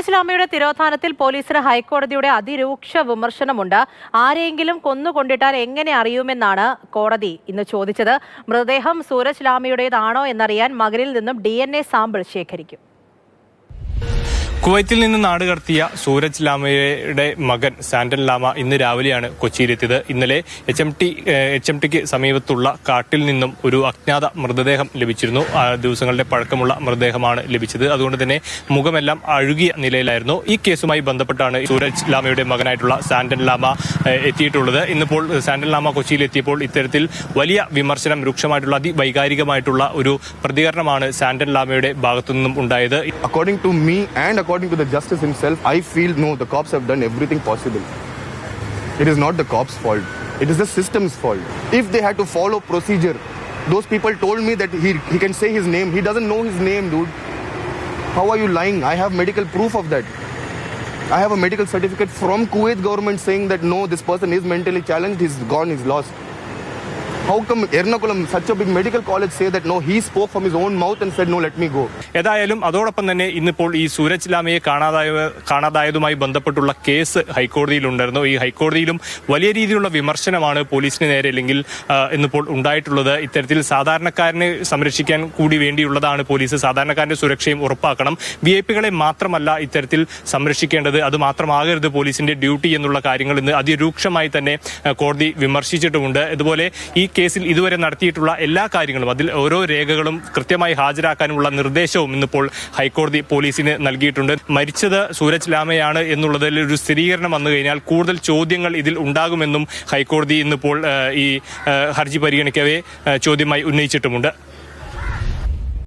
സൂരജ് ലാമയുടെ തിരോധാനത്തിൽ പോലീസിന് ഹൈക്കോടതിയുടെ അതിരൂക്ഷ വിമർശനമുണ്ട്. ആരെയെങ്കിലും കൊന്നുകൊണ്ടിട്ടാൽ എങ്ങനെ അറിയുമെന്നാണ് കോടതി ഇന്ന് ചോദിച്ചത്. മൃതദേഹം സൂരജ് ലാമിയുടേതാണോ എന്നറിയാൻ മകനിൽ നിന്നും ഡി സാമ്പിൾ ശേഖരിക്കും. കുവൈത്തിൽ നിന്ന് നാട് കടത്തിയ സൂരജ് ലാമയുടെ മകൻ സാൻഡൻ ലാമ ഇന്ന് രാവിലെയാണ് കൊച്ചിയിലെത്തിയത്. ഇന്നലെ H M T H M tick സമീപത്തുള്ള കാട്ടിൽ നിന്നും ഒരു അജ്ഞാത മൃതദേഹം ലഭിച്ചിരുന്നു. ദിവസങ്ങളുടെ പഴക്കമുള്ള മൃതദേഹമാണ് ലഭിച്ചത്. അതുകൊണ്ട് തന്നെ മുഖമെല്ലാം അഴുകിയ നിലയിലായിരുന്നു. ഈ കേസുമായി ബന്ധപ്പെട്ടാണ് സൂരജ് ലാമയുടെ മകനായിട്ടുള്ള സാൻഡൻ ലാമ എത്തിയിട്ടുള്ളത്. ഇന്നിപ്പോൾ സാൻഡൻ ലാമ കൊച്ചിയിലെത്തിയപ്പോൾ ഇത്തരത്തിൽ വലിയ വിമർശനം രൂക്ഷമായിട്ടുള്ള അതിവൈകാരികമായിട്ടുള്ള ഒരു പ്രതികരണമാണ് സാൻഡൻ ലാമയുടെ ഭാഗത്തു നിന്നും ഉണ്ടായത്. According to me and according to the justice himself, I feel no, the cops have done everything possible. It is not the cops' fault. It is the system's fault. If they had to follow procedure, those people told me that he, he can say his name. He doesn't know his name, dude. How are you lying? I have medical proof of that. I have a medical certificate from Kuwait government saying that no, this person is mentally challenged, he's gone, he's lost. ഏതായാലും അതോടൊപ്പം തന്നെ ഇന്നിപ്പോൾ ഈ സൂരജ് ലാമയെ കാണാതായ കാണാതായതുമായി ബന്ധപ്പെട്ടുള്ള case ഹൈക്കോടതിയിലുണ്ടായിരുന്നു. ഈ ഹൈക്കോടതിയിലും വലിയ രീതിയിലുള്ള വിമർശനമാണ് പോലീസിന് നേരെ അല്ലെങ്കിൽ ഇന്നിപ്പോൾ ഉണ്ടായിട്ടുള്ളത്. ഇത്തരത്തിൽ സാധാരണക്കാരനെ സംരക്ഷിക്കാൻ കൂടി വേണ്ടിയുള്ളതാണ് പോലീസ്. സാധാരണക്കാരന്റെ സുരക്ഷയും ഉറപ്പാക്കണം. വി ഐ പികളെ മാത്രമല്ല ഇത്തരത്തിൽ സംരക്ഷിക്കേണ്ടത്. അത് മാത്രമാകരുത് പോലീസിന്റെ ഡ്യൂട്ടി എന്നുള്ള കാര്യങ്ങൾ ഇന്ന് അതിരൂക്ഷമായി തന്നെ കോടതി വിമർശിച്ചിട്ടുമുണ്ട്. ഇതുപോലെ ഈ കേസിൽ ഇതുവരെ നടത്തിയിട്ടുള്ള എല്ലാ കാര്യങ്ങളും അതിൽ ഓരോ രേഖകളും കൃത്യമായി ഹാജരാക്കാനുള്ള നിർദ്ദേശവും ഇന്നിപ്പോൾ ഹൈക്കോടതി പോലീസിന് നൽകിയിട്ടുണ്ട്. മരിച്ചത് സൂരജ് ലാമയാണ് എന്നുള്ളതിൽ ഒരു സ്ഥിരീകരണം വന്നു കഴിഞ്ഞാൽ കൂടുതൽ ചോദ്യങ്ങൾ ഇതിൽ ഉണ്ടാകുമെന്നും ഹൈക്കോടതി ഇന്നിപ്പോൾ ഈ ഹർജി പരിഗണിക്കവേ ചോദ്യമായി ഉന്നയിച്ചിട്ടുമുണ്ട്.